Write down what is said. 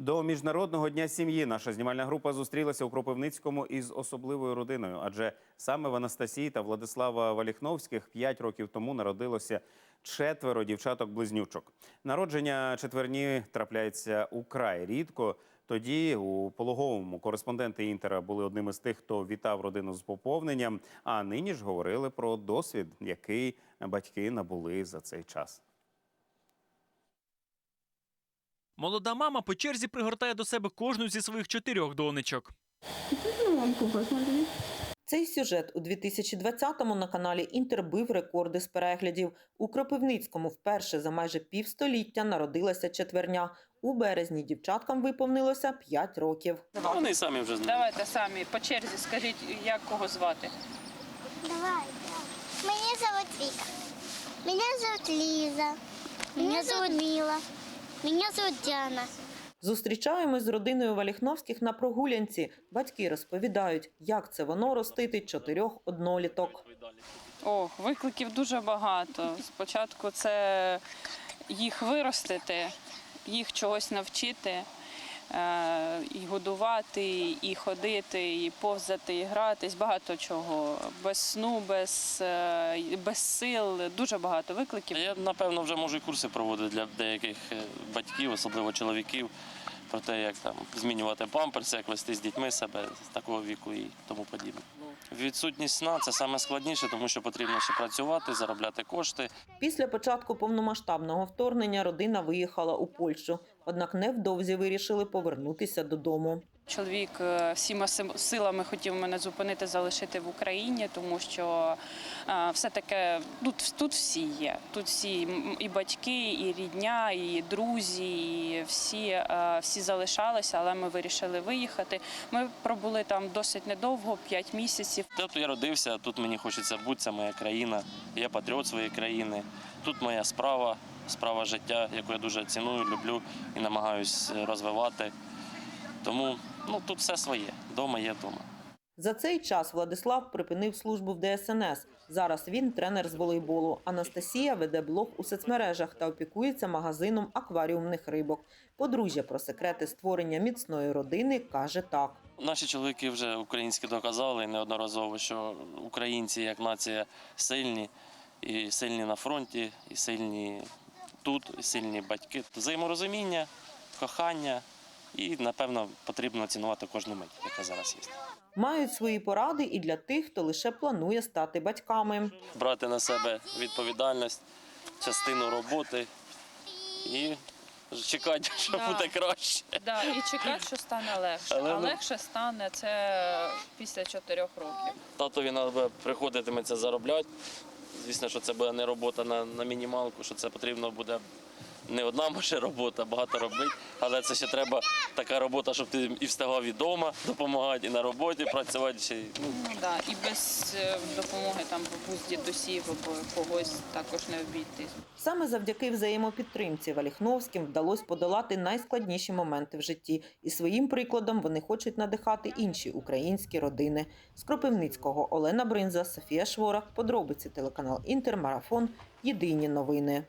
До міжнародного дня сім'ї наша знімальна група зустрілася у Кропивницькому із особливою родиною. Адже саме в Анастасії та Владислава Валіхновських п'ять років тому народилося четверо дівчаток-близнючок. Народження четверні трапляється украй рідко. Тоді у пологовому кореспонденти інтера були одним із тих, хто вітав родину з поповненням. А нині ж говорили про досвід, який батьки набули за цей час. Молода мама по черзі пригортає до себе кожну зі своїх чотирьох донечок. Цей сюжет у 2020-му на каналі Інтер бив рекорди з переглядів. У Кропивницькому вперше за майже півстоліття народилася четверня. У березні дівчаткам виповнилося 5 років. Вони самі вже знають. Давайте самі по черзі скажіть, як кого звати. Давай. Меня зовут Вика. Меня зовут Лиза. Меня зовут Мила. Меня зовут Діана. Зустрічаємось з родиною Валіхновських на прогулянці. Батьки розповідають, як це воно ростити чотирьох одноліток. О, викликів дуже багато. Спочатку це їх виростити, їх чогось навчити, і годувати, і ходити, і повзати, і гратись. Багато чого. Без сну, без, е, без сил, дуже багато викликів. Я, напевно, вже можу і курси проводити для деяких е, батьків, особливо чоловіків, про те, як там змінювати памперси, як вести з дітьми себе з такого віку і тому подібне. Відсутність сна це саме складніше, тому що потрібно ще працювати, заробляти кошти. Після початку повномасштабного вторгнення родина виїхала у Польщу, однак невдовзі вирішили повернутися додому. Чоловік е, всіма силами хотів мене зупинити, залишити в Україні, тому що е, все таки тут, тут всі є. Тут всі і батьки, і рідня, і друзі, і всі, е, всі залишалися, але ми вирішили виїхати. Ми пробули там досить недовго, 5 місяців. Тут я родився, тут мені хочеться бути, це моя країна. Я патріот своєї країни. Тут моя справа, справа життя, яку я дуже ціную, люблю і намагаюсь е, розвивати. Тому ну, тут все своє. Дома є дома. За цей час Владислав припинив службу в ДСНС. Зараз він тренер з волейболу. Анастасія веде блог у соцмережах та опікується магазином акваріумних рибок. Подружжя про секрети створення міцної родини каже так. Наші чоловіки вже українські доказали неодноразово, що українці як нація сильні, і сильні на фронті, і сильні тут, і сильні батьки. Взаєморозуміння, кохання, і напевно потрібно цінувати кожну мить, яка зараз є. Мають свої поради і для тих, хто лише планує стати батьками. Брати на себе відповідальність, частину роботи і чекати, що Да. буде краще. Да, і чекати, що стане легше. Але А ну- легше стане це після 4 років. Татові треба приходитиметься заробляти. Звісно, що це буде не робота на, на мінімалку, що це потрібно буде не одна може робота, багато робити. Але це ще треба така робота, щоб ти і встигав і вдома допомагати, і на роботі працювати. Ще, ну, Ну да, і без е, допомоги там бабусь, дідусів або когось також не обійтись. Саме завдяки взаємопідтримці Валіхновським вдалося подолати найскладніші моменти в житті, і своїм прикладом вони хочуть надихати інші українські родини. З Кропивницького Олена Бринза, Софія Шворах, подробиці телеканал Інтер, Марафон. Єдині новини.